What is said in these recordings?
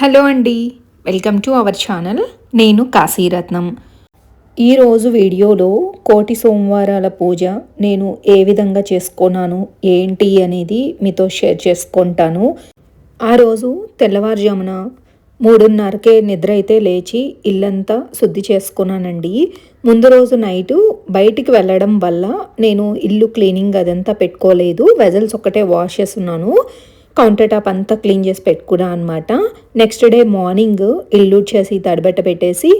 Hello అండి. Welcome to our channel. నేను కాశీరత్నం. ఈరోజు వీడియోలో కోటి సోమవారాల పూజ నేను ఏ విధంగా చేసుకున్నాను ఏంటి అనేది మీతో షేర్ చేసుకుంటాను. ఆ రోజు తెల్లవారుజామున మూడున్నరకే నిద్ర అయితే లేచి ఇల్లంతా శుద్ధి చేసుకున్నానండి. ముందు రోజు నైటు బయటికి వెళ్ళడం వల్ల నేను ఇల్లు క్లీనింగ్ అదంతా పెట్టుకోలేదు. వెజల్స్ ఒకటే వాష్ చేస్తున్నాను. కౌంటర్ టాప్ అంతా క్లీన్ చేసి పెట్టుకున్నా అనమాట నెక్స్ట్ డే మార్నింగ్ ఇల్లు చేసి తడబెట్ట పెట్టేసి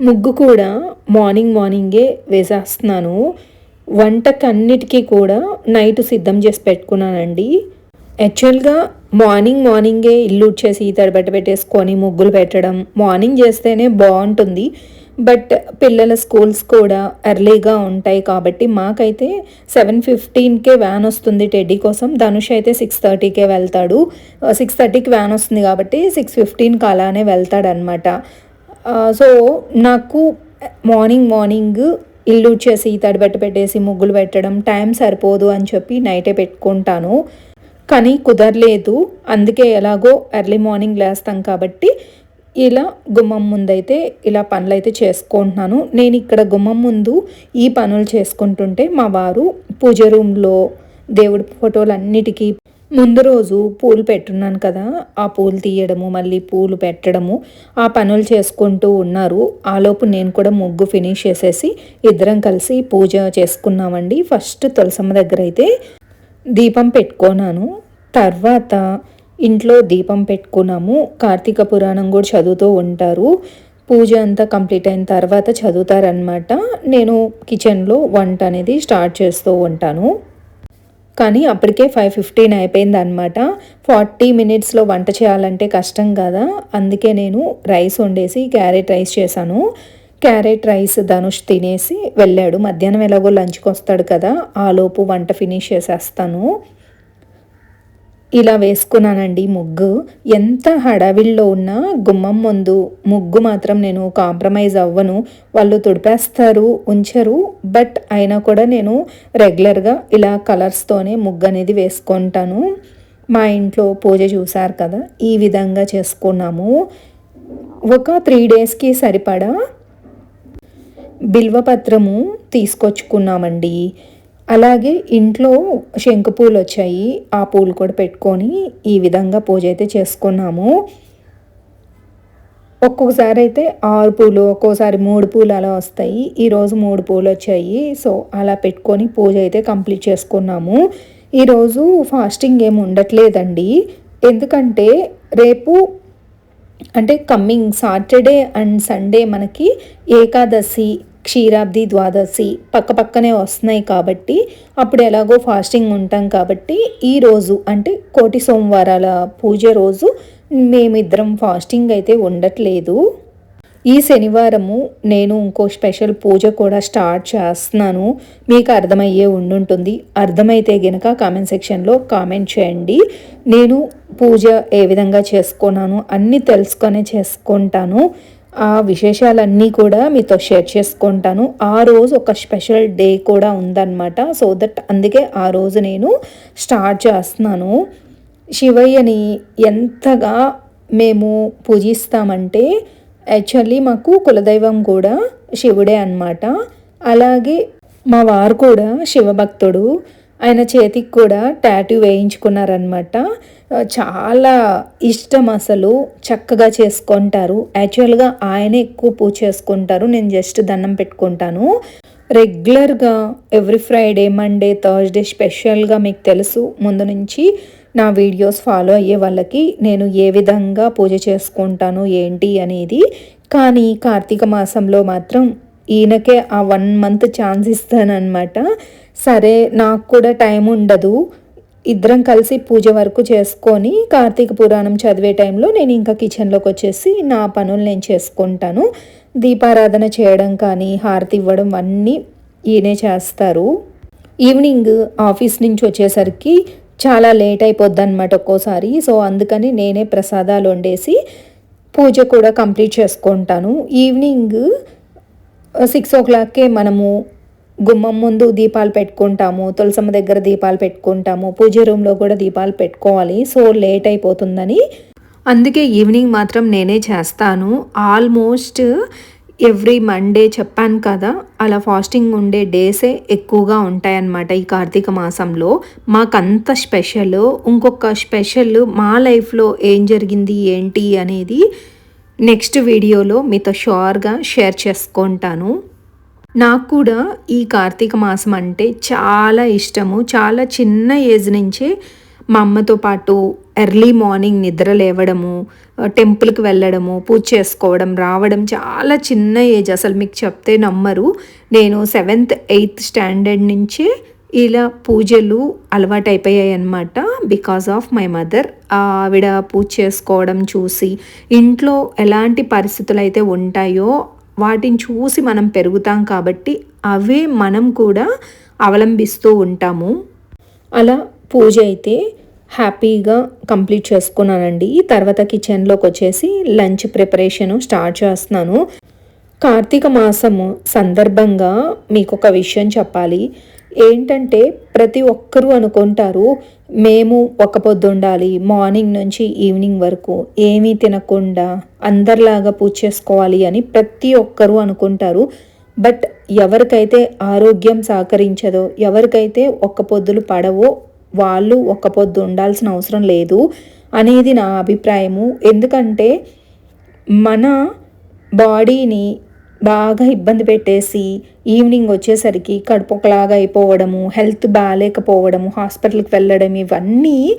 ముగ్గు కూడా మార్నింగ్ మార్నింగే వేసేస్తున్నాను. వంటకన్నిటికీ కూడా నైట్ సిద్ధం చేసి పెట్టుకున్నానండి. యాక్చువల్గా మార్నింగ్ మార్నింగే ఇల్లు చేసి తడబెట్ట పెట్టేసుకొని ముగ్గులు పెట్టడం మార్నింగ్ చేస్తేనే బాగుంటుంది. బట్ పిల్లల స్కూల్స్ కూడా ఎర్లీగా ఉంటాయి కాబట్టి మాకైతే సెవెన్ ఫిఫ్టీన్కే వ్యాన్ వస్తుంది టెడ్డీ కోసం. ధనుష్ అయితే సిక్స్ థర్టీకే వెళ్తాడు. సిక్స్ థర్టీకి వ్యాన్ వస్తుంది కాబట్టి సిక్స్ ఫిఫ్టీన్కి అలానే వెళ్తాడనమాట సో నాకు మార్నింగ్ మార్నింగ్ ఇల్లు వచ్చేసి తడిబెట్ట పెట్టేసి ముగ్గులు పెట్టడం టైం సరిపోదు అని చెప్పి నైటే పెట్టుకుంటాను. కానీ కుదరలేదు. అందుకే ఎలాగో ఎర్లీ మార్నింగ్ లేస్తాం కాబట్టి ఇలా గుమ్మం ముందైతే ఇలా పనులు అయితే చేసుకుంటున్నాను. నేను ఇక్కడ గుమ్మం ముందు ఈ పనులు చేసుకుంటుంటే మా వారు పూజ రూమ్లో దేవుడి ఫోటోలు అన్నిటికీ ముందు రోజు పూలు పెట్టున్నాను కదా ఆ పూలు తీయడము మళ్ళీ పూలు పెట్టడము ఆ పనులు చేసుకుంటూ ఉన్నారు. ఆలోపు నేను కూడా ముగ్గు ఫినిష్ చేసేసి ఇద్దరం కలిసి పూజ చేసుకున్నామండి. ఫస్ట్ తులసమ్మ దగ్గర అయితే దీపం పెట్టుకున్నాను. తర్వాత ఇంట్లో దీపం పెట్టుకున్నాము. కార్తీక పురాణం కూడా చదువుతూ ఉంటారు. పూజ అంతా కంప్లీట్ అయిన తర్వాత చదువుతారనమాట నేను కిచెన్లో వంట అనేది స్టార్ట్ చేస్తూ ఉంటాను. కానీ అప్పటికే ఫైవ్ ఫిఫ్టీన్ అయిపోయింది అనమాట ఫార్టీ మినిట్స్లో వంట చేయాలంటే కష్టం కదా. అందుకే నేను రైస్ వండేసి క్యారెట్ రైస్ చేశాను. క్యారెట్ రైస్ ధనుష్ తినేసి వెళ్ళాడు. మధ్యాహ్నం ఎలాగో లంచ్కి వస్తాడు కదా. ఆలోపు వంట ఫినిష్ చేసేస్తాను. ఇలా వేసుకున్నానండి ముగ్గు. ఎంత హడావిల్లో ఉన్నా గుమ్మం ముందు ముగ్గు మాత్రం నేను కాంప్రమైజ్ అవ్వను. వాళ్ళు తుడిపేస్తారు ఉంచరు. బట్ అయినా కూడా నేను రెగ్యులర్గా ఇలా కలర్స్తోనే ముగ్గు అనేది వేసుకుంటాను. మా ఇంట్లో పూజ చూశారు కదా ఈ విధంగా చేసుకున్నాము. ఒక త్రీ డేస్కి సరిపడా బిల్వపత్రము తీసుకొచ్చుకున్నామండి. అలాగే ఇంట్లో శంకు పూలు వచ్చాయి. ఆ పూలు కూడా పెట్టుకొని ఈ విధంగా పూజ అయితే చేసుకున్నాము. ఒక్కొక్కసారి అయితే ఆరు పూలు ఒక్కోసారి మూడు పూలు అలా వస్తాయి. ఈరోజు మూడు పూలు వచ్చాయి. సో అలా పెట్టుకొని పూజ అయితే కంప్లీట్ చేసుకున్నాము. ఈరోజు ఫాస్టింగ్ ఏమి ఉండట్లేదండి. ఎందుకంటే రేపు అంటే కమ్మింగ్ సాటర్డే అండ్ సండే మనకి ఏకాదశి క్షీరాబ్ది ద్వాదశి పక్క పక్కనే వస్తున్నాయి కాబట్టి అప్పుడు ఎలాగో ఫాస్టింగ్ ఉంటాం కాబట్టి ఈ రోజు అంటే కోటి సోమవారాల పూజ రోజు మేమిద్దరం ఫాస్టింగ్ అయితే ఉండట్లేదు. ఈ శనివారము నేను ఇంకో స్పెషల్ పూజ కూడా స్టార్ట్ చేస్తున్నాను. మీకు అర్థమయ్యే ఉండుంటుంది. అర్థమైతే గనక కామెంట్ సెక్షన్లో కామెంట్ చేయండి. నేను పూజ ఏ విధంగా చేసుకున్నాను అన్నీ తెలుసుకొనే చేసుకుంటాను. ఆ విశేషాలన్నీ కూడా మీతో షేర్ చేసుకుంటాను. ఆ రోజు ఒక స్పెషల్ డే కూడా ఉందన్నమాట. సో దట్ అందుకే ఆ రోజు నేను స్టార్ట్ చేస్తున్నాను. శివయ్యని ఎంతగా మేము పూజిస్తామంటే యాక్చువల్లీ మాకు కులదైవం కూడా శివుడే అనమాట అలాగే మా వారు కూడా శివభక్తుడు. ఆయన చేతికి కూడా టాటూ వేయించుకున్నారనమాట చాలా ఇష్టం అసలు. చక్కగా చేసుకుంటారు. యాక్చువల్గా ఆయనే ఎక్కువ పూజ చేసుకుంటారు. నేను జస్ట్ దండం పెట్టుకుంటాను. రెగ్యులర్గా ఎవ్రీ ఫ్రైడే మండే థర్స్డే స్పెషల్గా మీకు తెలుసు. ముందు నుంచి నా వీడియోస్ ఫాలో అయ్యే వాళ్ళకి నేను ఏ విధంగా పూజ చేసుకుంటాను ఏంటి అనేది. కానీ కార్తీక మాసంలో మాత్రం ఈయనకే ఆ వన్ మంత్ ఛాన్స్ ఇస్తానమాట సరే నాకు కూడా టైం ఉండదు. ఇద్దరం కలిసి పూజ వరకు చేసుకొని కార్తీక పురాణం చదివే టైంలో నేను ఇంకా కిచెన్లోకి వచ్చేసి నా పనులు నేను చేసుకుంటాను. దీపారాధన చేయడం కానీ హారతి ఇవ్వడం అన్నీ ఈయనే చేస్తారు. ఈవినింగ్ ఆఫీస్ నుంచి వచ్చేసరికి చాలా లేట్ అయిపోద్ది అనమాట ఒక్కోసారి. సో అందుకని నేనే ప్రసాదాలు వండేసి పూజ కూడా కంప్లీట్ చేసుకుంటాను. ఈవినింగ్ సిక్స్ ఓ క్లాక్కే మనము గుమ్మం ముందు దీపాలు పెట్టుకుంటాము తులసమ్మ దగ్గర దీపాలు పెట్టుకుంటాము పూజ రూమ్లో కూడా దీపాలు పెట్టుకోవాలి. సో లేట్ అయిపోతుందని. అందుకే ఈవినింగ్ మాత్రం నేనే చేస్తాను. ఆల్మోస్ట్ ఎవ్రీ మండే చెప్పాను కదా అలా ఫాస్టింగ్ ఉండే డేసే ఎక్కువగా ఉంటాయన్నమాట ఈ కార్తీక మాసంలో. మాకంత స్పెషల్ ఇంకొక స్పెషల్ మా లైఫ్లో ఏం జరిగింది ఏంటి అనేది నెక్స్ట్ వీడియోలో మీతో షూర్గా షేర్ చేసుకుంటాను. నాకు కూడా ఈ కార్తీక మాసం అంటే చాలా ఇష్టము. చాలా చిన్న ఏజ్ నుంచే మా అమ్మతో పాటు ఎర్లీ మార్నింగ్ నిద్ర లేవడము టెంపుల్కి వెళ్ళడము పూజ చేసుకోవడం రావడం చాలా చిన్న ఏజ్. అసలు మీకు చెప్తే నమ్మరు. నేను సెవెంత్ ఎయిత్ స్టాండర్డ్ నుంచే ఇలా పూజలు అలవాటు అయిపోయాయి అనమాట బికాస్ ఆఫ్ మై మదర్. ఆవిడ పూజ చేసుకోవడం చూసి ఇంట్లో ఎలాంటి పరిస్థితులు అయితే ఉంటాయో వాటిని చూసి మనం పెరుగుతాం కాబట్టి అవే మనం కూడా అవలంబిస్తూ ఉంటాము. అలా పూజ అయితే హ్యాపీగా కంప్లీట్ చేసుకున్నానండి. తర్వాత కిచెన్లోకి వచ్చేసి లంచ్ ప్రిపరేషను స్టార్ట్ చేస్తున్నాను. కార్తీక మాసము సందర్భంగా మీకు ఒక విషయం చెప్పాలి. ఏంటంటే ప్రతి ఒక్కరూ అనుకుంటారు మేము ఒక పొద్దు ఉండాలి మార్నింగ్ నుంచి ఈవినింగ్ వరకు ఏమీ తినకుండా అందరిలాగా పూజ చేసుకోవాలి అని ప్రతి ఒక్కరూ అనుకుంటారు. బట్ ఎవరికైతే ఆరోగ్యం సహకరించదో ఎవరికైతే ఒక్క పొద్దులు పడవో వాళ్ళు ఒక్క పొద్దు ఉండాల్సిన అవసరం లేదు అనేది నా అభిప్రాయము. ఎందుకంటే మన బాడీని బాగా ఇబ్బంది పెట్టేసి ఈవినింగ్ వచ్చేసరికి కడుపుకలాగా అయిపోవడము హెల్త్ బాగాలేకపోవడము హాస్పిటల్కి వెళ్ళడం ఇవన్నీ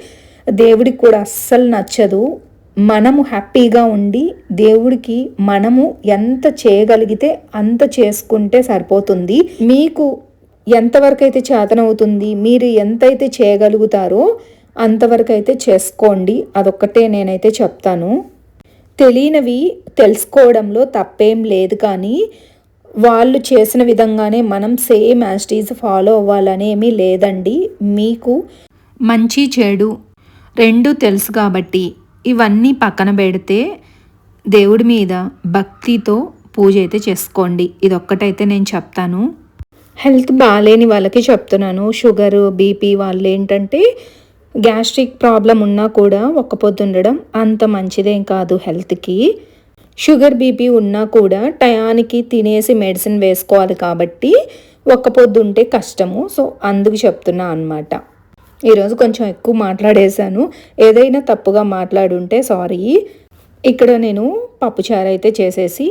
దేవుడికి కూడా అస్సలు నచ్చదు. మనము హ్యాపీగా ఉండి దేవుడికి మనము ఎంత చేయగలిగితే అంత చేసుకుంటే సరిపోతుంది. మీకు ఎంతవరకు అయితే చేతనవుతుంది మీరు ఎంతైతే చేయగలుగుతారో అంతవరకు అయితే చేసుకోండి. అదొక్కటే నేనైతే చెప్తాను. తెలియనివి తెలుసుకోవడంలో తప్పేం లేదు కానీ వాళ్ళు చేసిన విధంగానే మనం సేమ్ యాస్టీస్ ఫాలో అవ్వాలనేమీ లేదండి. మీకు మంచి చెడు రెండు తెలుసు కాబట్టి ఇవన్నీ పక్కన పెడితే దేవుడి మీద భక్తితో పూజ అయితే చేసుకోండి. ఇదొక్కటైతే నేను చెప్తాను. హెల్త్ బాగాలేని వాళ్ళకి చెప్తున్నాను. షుగర్ బీపీ వాళ్ళు ఏంటంటే గ్యాస్ట్రిక్ ప్రాబ్లం ఉన్నా కూడా ఒక్క పొద్దు ఉండడం అంత మంచిదేం కాదు హెల్త్కి. షుగర్ బీపీ ఉన్నా కూడా టయానికి తినేసి మెడిసిన్ వేసుకోవాలి కాబట్టి ఒక్క పొద్దు ఉంటే కష్టము. సో అందుకు చెప్తున్నా అనమాట ఈరోజు కొంచెం ఎక్కువ మాట్లాడేశాను. ఏదైనా తప్పుగా మాట్లాడుంటే సారీ. ఇక్కడ నేను పప్పుచారు అయితే చేసేసి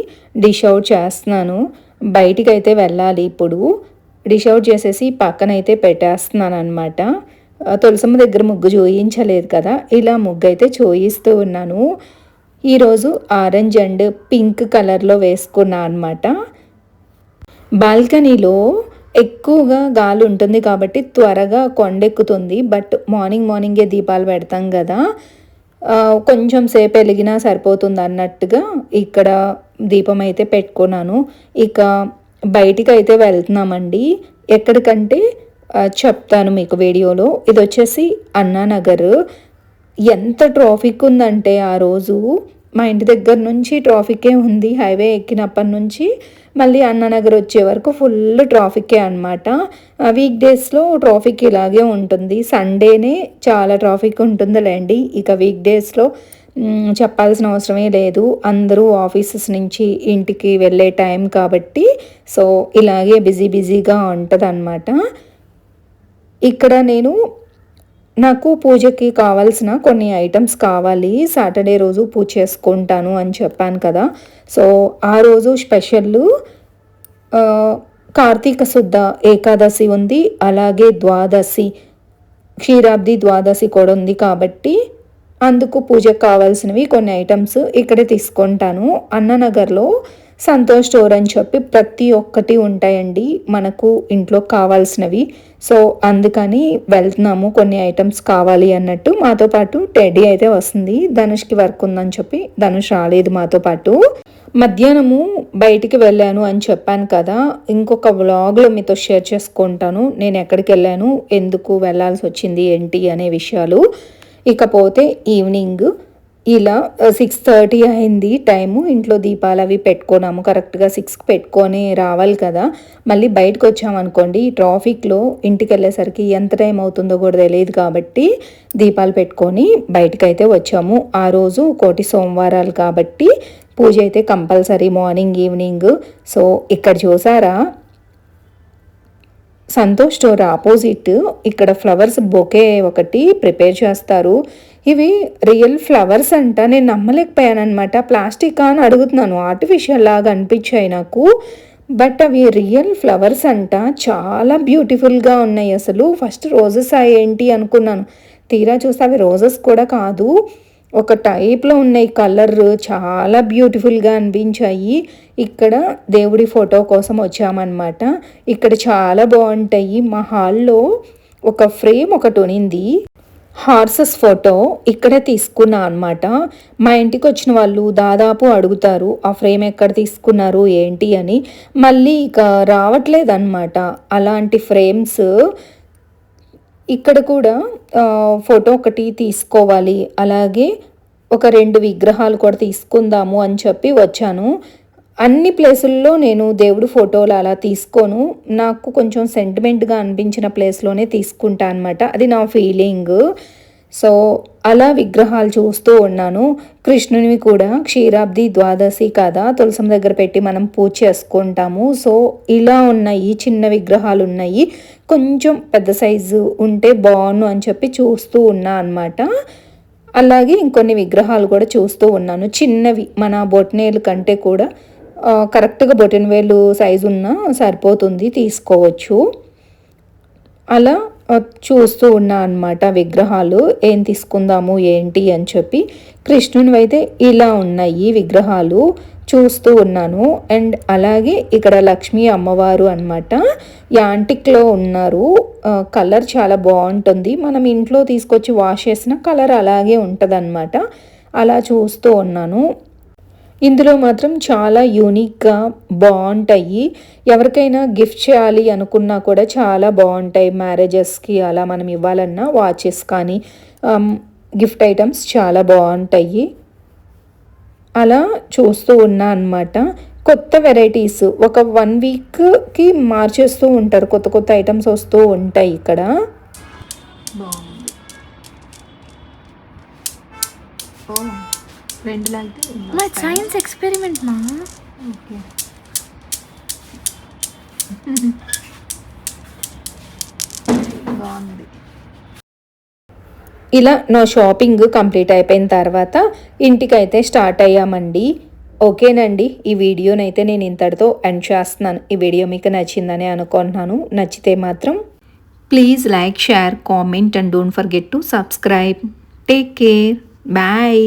డిష్ అవుట్ చేస్తున్నాను. బయటికి అయితే వెళ్ళాలి ఇప్పుడు. డిష్ అవుట్ చేసేసి పక్కన అయితే పెట్టేస్తున్నాను అనమాట తులసమ్మ దగ్గర ముగ్గు చూయించలేదు కదా. ఇలా ముగ్గు అయితే చూయిస్తూ ఉన్నాను. ఈరోజు ఆరెంజ్ అండ్ పింక్ కలర్లో వేసుకున్నా అనమాట బాల్కనీలో ఎక్కువగా గాలి ఉంటుంది కాబట్టి త్వరగా కొండెక్కుతుంది. బట్ మార్నింగ్ మార్నింగే దీపాలు పెడతాం కదా. కొంచెం సేపు వెలిగినా సరిపోతుంది అన్నట్టుగా ఇక్కడ దీపం అయితే పెట్టుకున్నాను. ఇక బయటికి అయితే వెళ్తున్నామండి. ఎక్కడికంటే చెప్తాను మీకు వీడియోలో. ఇది వచ్చేసి అన్నానగర్. ఎంత ట్రాఫిక్ ఉందంటే ఆ రోజు మా ఇంటి దగ్గర నుంచి ట్రాఫికే ఉంది. హైవే ఎక్కినప్పటి నుంచి మళ్ళీ అన్నానగర్ వచ్చే వరకు ఫుల్ ట్రాఫికే అనమాట వీక్ డేస్లో ట్రాఫిక్ ఇలాగే ఉంటుంది. సండేనే చాలా ట్రాఫిక్ ఉంటుందిలేండి. ఇక వీక్ డేస్లో చెప్పాల్సిన అవసరమే లేదు. అందరూ ఆఫీసెస్ నుంచి ఇంటికి వెళ్ళే టైం కాబట్టి సో ఇలాగే బిజీ బిజీగా ఉంటుంది అనమాట ఇక్కడ నేను నాకు పూజకి కావాల్సిన కొన్ని ఐటమ్స్ కావాలి సాటర్డే రోజు పూజ చేసుకుంటాను అని చెప్పాను కదా. సో ఆ రోజు స్పెషల్ కార్తీక శుద్ధ ఏకాదశి ఉంది అలాగే ద్వాదశి క్షీరాబ్ది ద్వాదశి కూడా ఉంది కాబట్టి అందుకు పూజకు కావాల్సినవి కొన్ని ఐటమ్స్ ఇక్కడే తీసుకుంటాను. అన్ననగర్లో సంతోష్ స్టోర్ అని చెప్పి ప్రతి ఒక్కటి ఉంటాయండి. మనకు ఇంట్లో కావాల్సినవి. సో అందుకని వెళ్తున్నాము. కొన్ని ఐటమ్స్ కావాలి అన్నట్టు. మాతో పాటు టెడీ అయితే వస్తుంది. ధనుష్కి వర్క్ ఉందని చెప్పి ధనుష్ రాలేదు మాతో పాటు. మధ్యాహ్నము బయటికి వెళ్ళాను అని చెప్పాను కదా. ఇంకొక వ్లాగ్లో మీతో షేర్ చేసుకుంటాను. నేను ఎక్కడికి వెళ్ళాను? ఎందుకు వెళ్ళాల్సి వచ్చింది? ఏంటి? అనే విషయాలు. ఇకపోతే ఈవినింగ్ ఇలా సిక్స్ థర్టీ అయింది టైము. ఇంట్లో దీపాలు అవి పెట్టుకున్నాము. కరెక్ట్గా సిక్స్కి పెట్టుకొని రావాలి కదా. మళ్ళీ బయటకు వచ్చామనుకోండి ఈ ట్రాఫిక్లో ఇంటికి వెళ్ళేసరికి ఎంత టైం అవుతుందో కూడా తెలియదు కాబట్టి దీపాలు పెట్టుకొని బయటకైతే వచ్చాము. ఆ రోజు కోటి సోమవారాలు కాబట్టి పూజ అయితే కంపల్సరీ మార్నింగ్ ఈవినింగ్. సో ఇక్కడ చూసారా? సంతోష్ స్టోర్ ఆపోజిట్ ఇక్కడ ఫ్లవర్స్ బొకే ఒకటి ప్రిపేర్ చేస్తారు. ఇవి రియల్ ఫ్లవర్స్ అంట నేను నమ్మలేకపోయాను అనమాట ప్లాస్టిక్ అని అడుగుతున్నాను. ఆర్టిఫిషియల్ లాగా అనిపించాయి నాకు. బట్ అవి రియల్ ఫ్లవర్స్ అంట. చాలా బ్యూటిఫుల్గా ఉన్నాయి అసలు. ఫస్ట్ రోజెస్ ఏంటి అనుకున్నాను. తీరా చూస్తే అవి రోజెస్ కూడా కాదు. ఒక టైప్లో ఉన్నాయి కలర్ చాలా బ్యూటిఫుల్గా అనిపించాయి. ఇక్కడ దేవుడి ఫోటో కోసం వచ్చామన్నమాట. ఇక్కడ చాలా బాగుంటాయి. మా హాల్లో ఒక ఫ్రేమ్ ఒకటి ఉనింది హార్సెస్ ఫోటో ఇక్కడే తీసుకున్నా అనమాట మా ఇంటికి వచ్చిన వాళ్ళు దాదాపు అడుగుతారు ఆ ఫ్రేమ్ ఎక్కడ తీసుకున్నారు? ఏంటి? అని. మళ్ళీ ఇక రావట్లేదు అనమాట అలాంటి ఫ్రేమ్స్ ఇక్కడ కూడా ఫోటో ఒకటి తీసుకోవాలి. అలాగే ఒక రెండు విగ్రహాలు కూడా తీసుకుందాము అని చెప్పి వచ్చాను. అన్ని ప్లేసుల్లో నేను దేవుడు ఫోటోలు అలా తీసుకోను. నాకు కొంచెం సెంటిమెంట్గా అనిపించిన ప్లేస్లోనే తీసుకుంటా అనమాట అది నా ఫీలింగ్ సో అలా విగ్రహాలు చూస్తూ ఉన్నాను. కృష్ణునివి కూడా క్షీరాబ్ది ద్వాదశి కదా తులసం దగ్గర పెట్టి మనం పూజ చేసుకుంటాము. సో ఇలా ఉన్నాయి చిన్న విగ్రహాలు ఉన్నాయి. కొంచెం పెద్ద సైజు ఉంటే బాగుండు అని చెప్పి చూస్తూ ఉన్నా అనమాట అలాగే ఇంకొన్ని విగ్రహాలు కూడా చూస్తూ ఉన్నాను. చిన్నవి మన బొటనేలు కంటే కూడా కరెక్ట్గా బొటన్ వేలు సైజు ఉన్న సరిపోతుంది తీసుకోవచ్చు. అలా చూస్తూ ఉన్నా అనమాట విగ్రహాలు ఏం తీసుకుందాము ఏంటి అని చెప్పి. కృష్ణుని అయితే ఇలా ఉన్నాయి విగ్రహాలు చూస్తూ ఉన్నాను. అండ్ అలాగే ఇక్కడ లక్ష్మీ అమ్మవారు అనమాట యాంటిక్లో ఉన్నారు. కలర్ చాలా బాగుంటుంది. మనం ఇంట్లో తీసుకొచ్చి వాష్ చేసిన కలర్ అలాగే ఉంటుంది అలా చూస్తూ ఉన్నాను. ఇందులో మాత్రం చాలా యూనిక్గా బాగుంటాయి. ఎవరికైనా గిఫ్ట్ చేయాలి అనుకున్నా కూడా చాలా బాగుంటాయి. మ్యారేజెస్కి అలా మనం ఇవ్వాలన్నా వాచెస్ కానీ um, గిఫ్ట్ ఐటమ్స్ చాలా బాగుంటాయి. అలా చూస్తూ ఉన్నా అనమాట కొత్త వెరైటీస్ ఒక వన్ వీక్కి మార్చేస్తూ ఉంటారు. కొత్త కొత్త ఐటమ్స్ వస్తూ ఉంటాయి ఇక్కడ. రెండు మా సైన్స్ ఎక్స్పెరిమెంట్ మా? ఓకే. బాగుంది. ఇలా నా షాపింగ్ కంప్లీట్ అయిపోయిన తర్వాత ఇంటికైతే స్టార్ట్ అయ్యామండి. ఓకేనండి ఈ వీడియోనైతే నేను ఇంతటితో ఎండ్ చేస్తున్నాను. ఈ వీడియో మీకు నచ్చిందని అనుకుంటున్నాను. నచ్చితే మాత్రం please like share comment and don't forget to subscribe take care bye